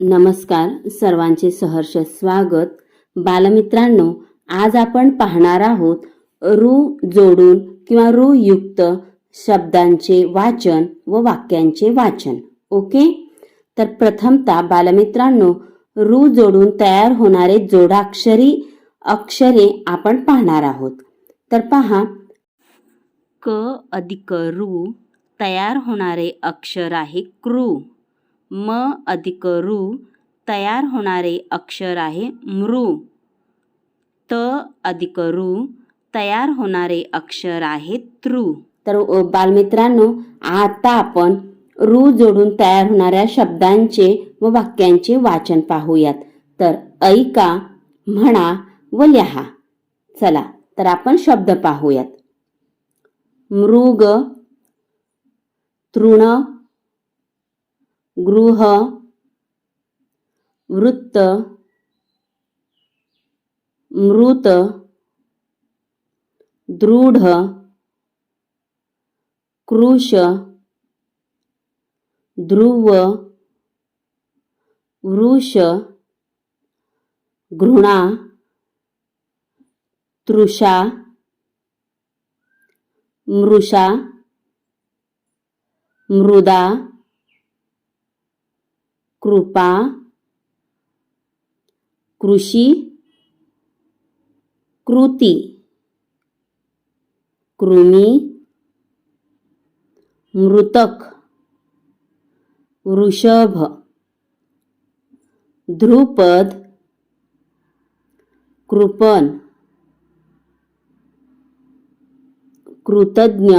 नमस्कार सर्वांचे सहर्ष स्वागत. बालमित्रांनो आज आपण पाहणार आहोत रू जोडून किंवा रू युक्त शब्दांचे वाचन व वाक्यांचे वाचन. ओके? तर प्रथमतः बालमित्रांनो रू जोडून तयार होणारे जोडाक्षरी अक्षरे आपण पाहणार आहोत. तर पहा. क अधिक रू तयार होणारे अक्षर आहे क्रू. म अधिक रु तयार होणारे अक्षर आहे मृ. त अधिक रु तयार होणारे अक्षर आहे तृ. तर बालमित्रांनो आता आपण रु जोडून तयार होणाऱ्या शब्दांचे व वाक्यांचे वाचन पाहूयात. तर ऐका म्हणा व लिहा. चला तर आपण शब्द पाहूयात. मृग तृण गृह वृत्त मृत दृढ कृश ध्रुव वृष घृणा तृषा मृषा मृदा कृपा कृषी कृती कृमी मृतक वृषभ ध्रुपद कृपन कृतज्ञ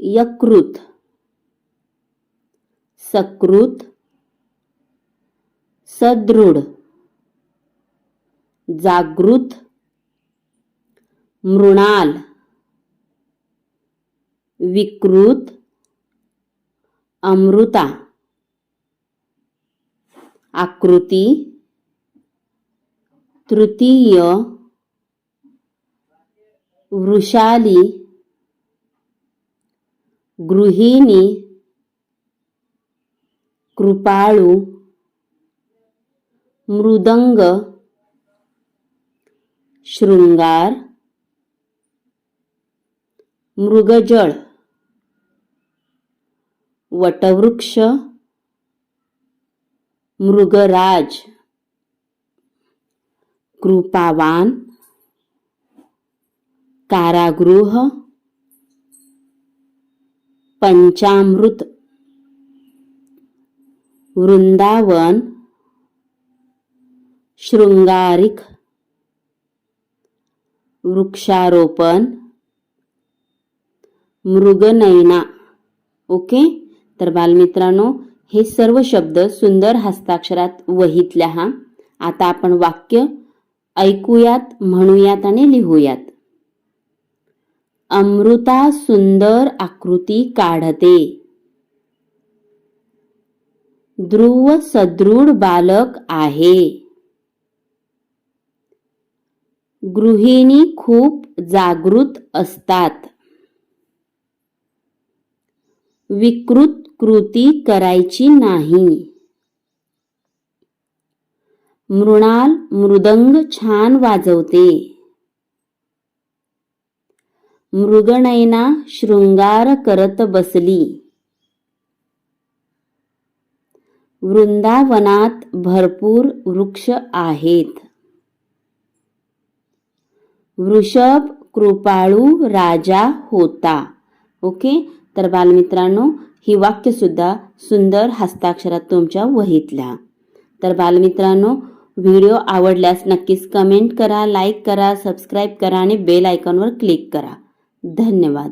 यकृत. सकृत सदृढ जागृत मृणाल विकृत अमृता आकृती तृतीय वृषाली गृहिणी कृपाळू मृदंग शृंगार मृगजळ वटवृक्ष मृगराज कृपावान कारागृह पंचामृत वृंदावन शृंगारिक वृक्षारोपण मृगनयना. ओके? तर बालमित्रांनो हे सर्व शब्द सुंदर हस्ताक्षरात वहीत लिहा आता आपण वाक्य ऐकूयात म्हणूयात आणि लिहूयात. अमृता सुंदर आकृती काढते. ध्रुव सदृढ बालक आहे. गृहिणी खूप जागृत असतात. विकृत कृती करायची नाही. मृणाल मृदंग छान वाजवते. मृगनयना शृंगार करत बसली. वृंदावनात भरपूर वृक्ष आहेत. वृषभ कृपाळू राजा होता. ओके? तर बालमित्रांनो ही वाक्य सुद्धा सुंदर हस्ताक्षरात तुमच्या वहीत लिहा तर बालमित्रांनो व्हिडिओ आवडल्यास नक्कीच कमेंट करा लाईक करा सबस्क्राईब करा आणि बेल आयकॉनवर क्लिक करा. धन्यवाद.